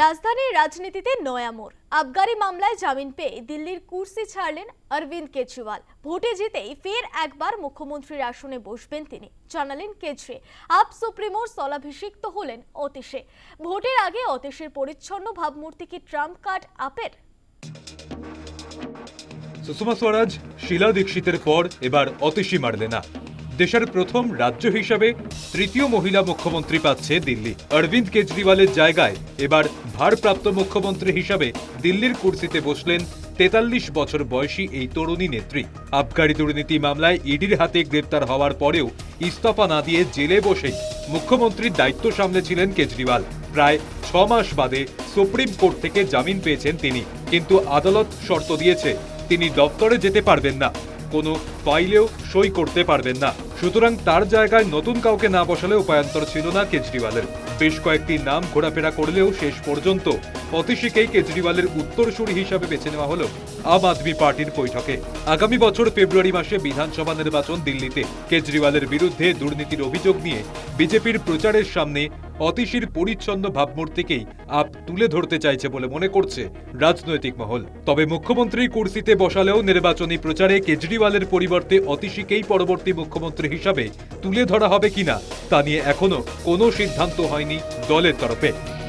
রাজধানীর রাজনীতিতে নয়া মোড়। আবগারি মামলায় জামিন পেয়ে দিল্লির কুর্সি ছাড়লেন অরবিন্দ কেজরিওয়াল। ভোটে জিতেই ফের একবার মুখ্যমন্ত্রীর আসনে বসবেন তিনি, জানালেন কেজরি আপ সুপ্রিমোর স্থলাভিষিক্ত হলেন অতীশে। ভোটের আগে অতীশের পরিচ্ছন্ন ভাবমূর্তি কি ট্রাম্প কার্ড আপের? সুষমা স্বরাজ, শিলা দীক্ষিতের পর এবার অতিশী মারলে না। দেশের প্রথম রাজ্য হিসাবে তৃতীয় মহিলা মুখ্যমন্ত্রী পাচ্ছে দিল্লি। অরবিন্দ কেজরিওয়ালের জায়গায় এবার ভারপ্রাপ্ত মুখ্যমন্ত্রী হিসাবে দিল্লির কুর্সিতে বসলেন তেতাল্লিশ বছর বয়সী এই তরুণী নেত্রী। আবগারি দুর্নীতি মামলায় ইডির হাতে গ্রেপ্তার হওয়ার পরেও ইস্তফা না দিয়ে জেলে বসেই মুখ্যমন্ত্রীর দায়িত্ব সামলেছিলেন কেজরিওয়াল। প্রায় ছ মাস বাদে সুপ্রিম কোর্ট থেকে জামিন পেয়েছেন তিনি। কিন্তু আদালত শর্ত দিয়েছে, তিনি দপ্তরে যেতে পারবেন না। কোনো ফাইলেও সই করতে পারবেন না। সুতরাং তার জায়গায় নতুন কাউকে না বসালে উপায়ন্তর ছিল না কেজরিওয়ালের। বেশ কয়েকটি নাম ঘোরাফেরা করলেও শেষ পর্যন্ত অতিশীকেই কেজরিওয়ালের উত্তরসূরি হিসাবে বেছে নেওয়া হলো আম আদমি পার্টির বৈঠকে। আগামী বছর ফেব্রুয়ারি মাসে বিধানসভা নির্বাচন দিল্লিতে। কেজরিওয়ালের বিরুদ্ধে দুর্নীতির অভিযোগ নিয়ে বিজেপির প্রচারের সামনে অতিশীর পরিচ্ছন্ন ভাবমূর্তিকেই আপ তুলে ধরতে চাইছে বলে মনে করছে রাজনৈতিক মহল। তবে মুখ্যমন্ত্রী কুর্সিতে বসালেও নির্বাচনী প্রচারে কেজরিওয়ালের পরিবর্তে অতিশীকেই পরবর্তী মুখ্যমন্ত্রী হিসাবে তুলে ধরা হবে কিনা তা নিয়ে এখনও কোনো সিদ্ধান্ত হয়নি দলের তরফে।